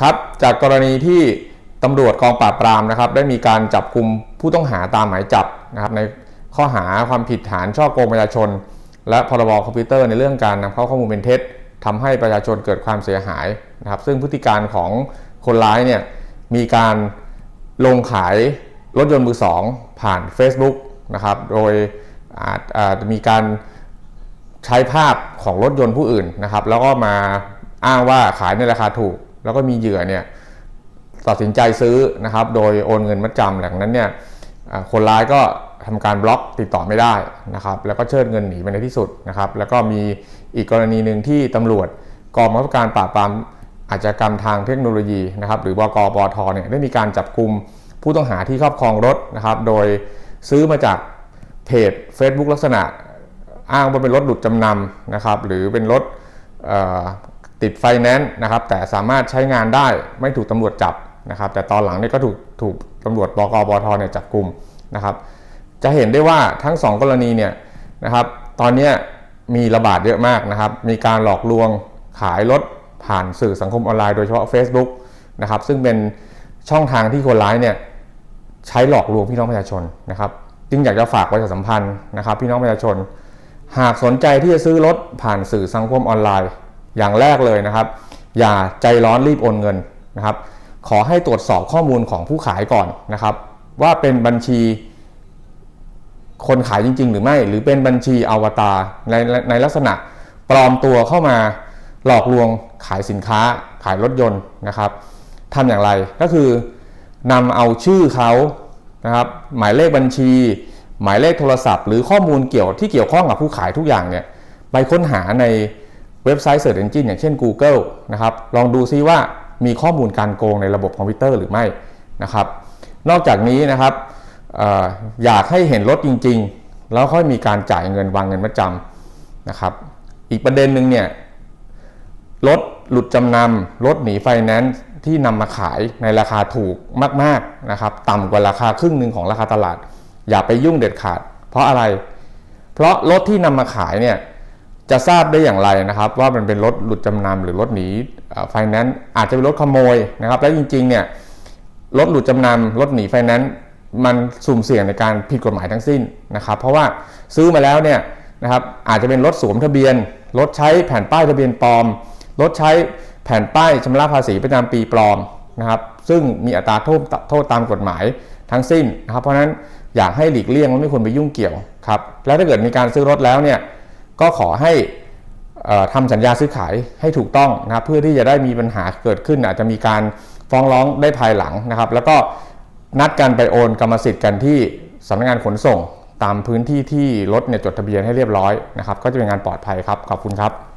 ครับจากกรณีที่ตำรวจกองปราบปรามนะครับ ได้มีการจับกลุ่มผู้ต้องหาตามหมายจับนะครับในข้อหาความผิดฐานช่อโกงประชาชน และพรบคอมพิวเตอร์ในเรื่องการนำเข้าข้อมูลเป็นเท็จทำให้ประชาชนเกิดความเสียหายนะครับ ซึ่งพฤติการของคนร้ายเนี่ยมีการลงขายรถยนต์มือสองผ่าน Facebook นะครับ โดยอาจอาจจะมีการใช้ภาพของรถยนต์ผู้อื่นนะครับ แล้วก็มาอ้างว่าขายในราคาถูก แล้วก็มีเหยื่อเนี่ยตัดสินใจซื้อนะครับ โดยโอนเงินมัดจำหลังนั้นเนี่ยคนร้ายก็ทำการบล็อกติดต่อไม่ได้นะครับ แล้วก็เชิดเงินหนีไปในที่สุดนะครับ แล้วก็มีอีกกรณีหนึ่งที่ตำรวจกองบังคับการปราบปรามอาชญากรรมทางเทคโนโลยีนะครับ หรือ บกปทเนี่ยได้มีการจับกลุ่มผู้ต้องหาที่ครอบครองรถนะครับ โดยซื้อมาจากเพจ Facebook ลักษณะอ้างว่าเป็นรถหลุดจำนำนะครับ หรือเป็นรถ ติดไฟแนนซ์นะครับแต่สามารถใช้งานได้ไม่ถูกตำรวจจับนะครับแต่ตอนหลังเนี่ยก็ถูกถูกตำรวจบกบทเนี่ยจับกลุ่มนะครับจะเห็นได้ว่าทั้ง 2 กรณีเนี่ยนะครับตอนนี้มีระบาดเยอะมากนะครับมีการหลอกลวงขายรถผ่านสื่อสังคมออนไลน์โดยเฉพาะ Facebook นะครับซึ่งเป็นช่องทางที่คนร้ายเนี่ยใช้หลอกลวงพี่น้องประชาชนนะครับจึงอยากจะฝากประชาสัมพันธ์นะครับพี่น้องประชาชน หากสนใจที่จะซื้อรถผ่านสื่อสังคมออนไลน์ อย่างแรกเลยนะครับ อย่าใจร้อนรีบโอนเงินนะครับ ขอให้ตรวจสอบข้อมูลของผู้ขายก่อนนะครับ ว่าเป็นบัญชีคนขายจริง ๆ หรือไม่ หรือเป็นบัญชีอวตารในในลักษณะปลอมตัวเข้ามาหลอกลวงขายสินค้าขายรถยนต์นะครับทำอย่างไรก็คือนำเอาชื่อเขานะครับ หมายเลขบัญชี หมายเลขโทรศัพท์ หรือข้อมูลเกี่ยวที่เกี่ยวข้องกับผู้ขายทุกอย่างเนี่ยไปค้นหาใน เว็บไซต์ Search Engine อย่างเช่น Google นะครับลองดูซิว่ามีข้อมูลการโกงในระบบคอมพิวเตอร์หรือไม่นะครับ นอกจากนี้นะครับอออยากให้เห็นรถจริง ๆ แล้วค่อยมีการจ่ายเงินวางเงินมัดจำนะครับอีกประเด็นหนึ่งเนี่ยรถหลุดจำนำรถหนีไฟแนนซ์ที่นำมาขายในราคาถูกมากๆนะครับต่ำกว่าราคาครึ่งหนึ่งของราคาตลาด อย่าไปยุ่งเด็ดขาด เพราะอะไร เพราะรถที่นำมาขายเนี่ย จะทราบได้อย่างไรนะครับ ว่ามันเป็นรถหลุดจำนำหรือรถหนีไฟแนนซ์อาจจะเป็นรถขโมยนะครับ และจริงๆเนี่ยรถหลุดจำนำรถหนีไฟแนนซ์มันสุ่มเสี่ยงในการผิดกฎหมายทั้งสิ้นนะครับ เพราะว่าซื้อมาแล้วเนี่ยนะครับอาจจะเป็นรถสวมทะเบียน รถใช้แผ่นป้ายทะเบียนปลอม รถใช้แผ่นป้ายชำระภาษีประจำปีปลอมนะครับ ซึ่งมีอัตราโทษโทษตามกฎหมายทั้งสิ้นนะครับ เพราะฉะนั้นอยากให้หลีกเลี่ยงไม่ควรไปยุ่งเกี่ยวครับ แล้วถ้าเกิดมีการซื้อรถแล้วเนี่ย ก็ขอให้เอ่อทำสัญญาซื้อขายให้ถูกต้องนะครับเพื่อที่จะได้มีปัญหาเกิดขึ้น อาจจะมีการฟ้องร้องได้ภายหลังนะครับ แล้วก็นัดกันไปโอนกรรมสิทธิ์กันที่สำนักงานขนส่ง ตามพื้นที่ที่รถเนี่ยจดทะเบียนให้เรียบร้อยนะครับ ก็จะเป็นงานปลอดภัยครับขอบคุณครับ